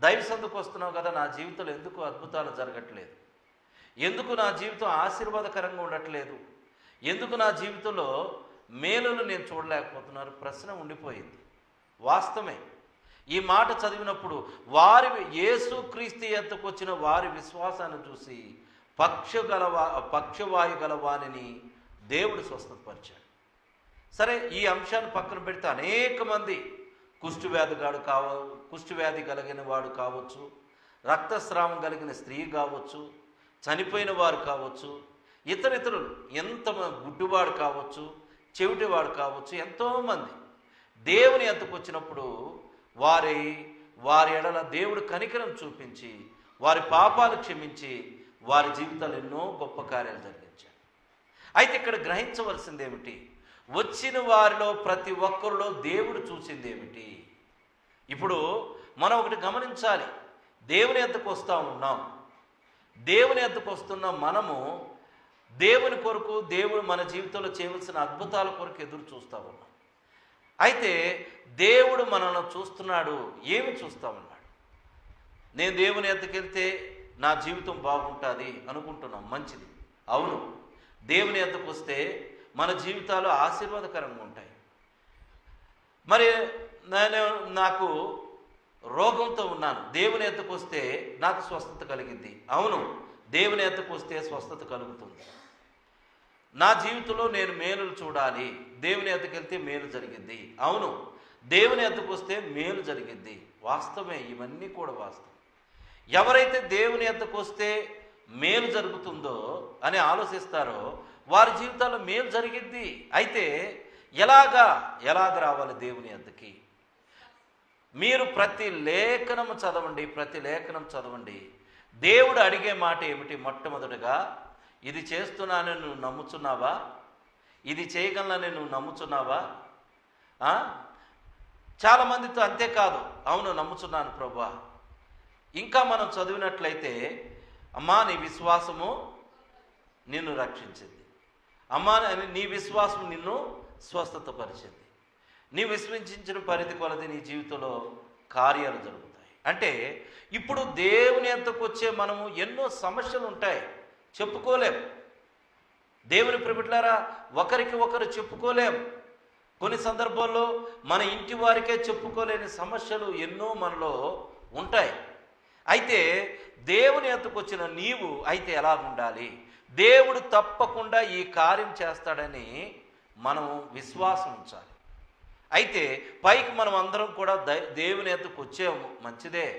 దైవ సందుకు వస్తున్నావు కదా నా జీవితంలో ఎందుకు అద్భుతాలు జరగట్లేదు? ఎందుకు నా జీవితం ఆశీర్వాదకరంగా ఉండట్లేదు? ఎందుకు నా జీవితంలో మేలులు నేను చూడలేకపోతున్నారు? ప్రశ్న ఉండిపోయింది. వాస్తవమే. ఈ మాట చదివినప్పుడు వారి యేసుక్రీస్తు ఎంతకు వచ్చిన వారి విశ్వాసాన్ని చూసి పక్ష గలవా పక్షవాయు గలవాణిని దేవుడు స్వస్థపరిచాడు. సరే ఈ అంశాన్ని పక్కన పెడితే అనేక మంది కుష్ఠవ్యాధిగాడు కావ కుష్ఠవ్యాధి కలిగిన వాడు కావచ్చు రక్తస్రావం కలిగిన స్త్రీ కావచ్చు చనిపోయిన వారు కావచ్చు ఇతరితరులు ఎంత గుడ్డివాడు కావచ్చు చెవిటివాడు కావచ్చు ఎంతోమంది దేవుని ఎంతకు వచ్చినప్పుడు వారి వారి ఎడల దేవుడు కనికరం చూపించి వారి పాపాలు క్షమించి వారి జీవితాలు ఎన్నో గొప్ప కార్యాలు జరిగించాడు అయితే ఇక్కడ గ్రహించవలసింది ఏమిటి వచ్చిన వారిలో ప్రతి ఒక్కరిలో దేవుడు చూసింది ఏమిటి ఇప్పుడు మనం ఒకటి గమనించాలి. దేవుని ఎద్దకు వస్తూ ఉన్నాం. దేవుని ఎద్దకు వస్తున్న మనము దేవుని కొరకు దేవుడు మన జీవితంలో చేయవలసిన అద్భుతాల కొరకు ఎదురు చూస్తూ ఉన్నాం. అయితే దేవుడు మనల్ని చూస్తున్నాడు ఏమి చూస్తా ఉన్నాడు? నేను దేవుని ఎద్దకెళ్తే నా జీవితం బాగుంటుంది అనుకుంటున్నాం మంచిది. అవును. దేవుని ఎద్దకు వస్తే మన జీవితాలు ఆశీర్వాదకరంగా ఉంటాయి. మరి నేను నాకు రోగంతో ఉన్నాను. దేవుని ఎత్తుకు వస్తే నాకు స్వస్థత కలిగింది అవును దేవుని ఎత్తుకు వస్తే స్వస్థత కలుగుతుంది. నా జీవితంలో నేను మేలులు చూడాలి. దేవుని ఎత్తుకెళ్తే మేలు జరిగింది అవును దేవుని ఎత్తుకు వస్తే మేలు జరిగింది వాస్తవమే ఇవన్నీ కూడా వాస్తవం. ఎవరైతే దేవుని ఎద్దకు వస్తే మేలు జరుగుతుందో అని ఆలోచిస్తారో వారి జీవితాల్లో మేలు జరిగిద్ది. అయితే ఎలాగా ఎలాగ రావాలి దేవుని అద్దకి మీరు ప్రతి లేఖనము చదవండి ప్రతి లేఖనం చదవండి. దేవుడు అడిగే మాట ఏమిటి? మొట్టమొదటిగా ఇది చేస్తున్నానని నువ్వు నమ్ముచున్నావా? ఇది చేయగలనని నువ్వు నమ్ముచున్నావా? చాలామందితో అంతేకాదు అవును నమ్ముచున్నాను ప్రభా. ఇంకా మనం చదివినట్లయితే అమ్మా నీ విశ్వాసము నిన్ను రక్షించింది. అమ్మా నీ- నీ విశ్వాసం నిన్ను స్వస్థతపరిచింది. నీ విశ్వసించిన పరిధి కొలది నీ జీవితంలో కార్యాలు జరుగుతాయి. అంటే ఇప్పుడు దేవుని ఎంతకు వచ్చే మనము ఎన్నో సమస్యలు ఉంటాయి. చెప్పుకోలేం. దేవుని ప్రిమిట్లారా ఒకరికి ఒకరు చెప్పుకోలేము కొన్ని సందర్భాల్లో మన ఇంటి వారికే చెప్పుకోలేని సమస్యలు ఎన్నో మనలో ఉంటాయి. అయితే దేవుని ఎంతకు వచ్చిన నీవు అయితే ఎలా ఉండాలి దేవుడు తప్పకుండా ఈ కార్యం చేస్తాడని మనం విశ్వాసం ఉంచాలి. అయితే పైకి మనం అందరం కూడా దై- దేవుని ఎత్తుకు వచ్చాము మంచిదే.